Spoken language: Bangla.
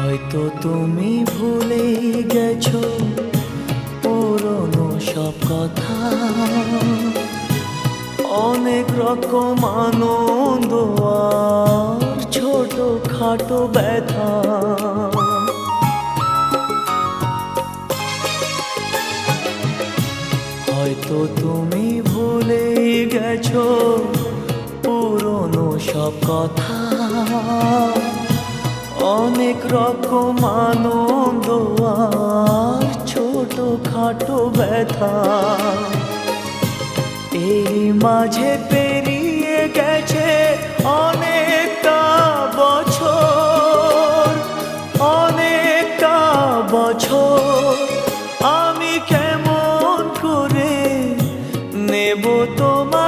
হয়তো তুমি ভুলে গেছো পুরনো সব কথা। অনেক রকম আনন্দ আর ছোট খাটো ব্যথা। হয়তো তুমি ভুলে গেছো পুরনো সব কথা। অনেক রকম আনন্দ আর ছোট খাটো ব্যথা। এই মাঝে পেরিয়ে গেছে অনেকটা বছর অনেকটা বছর। আমি কেমন করে নেব তোমার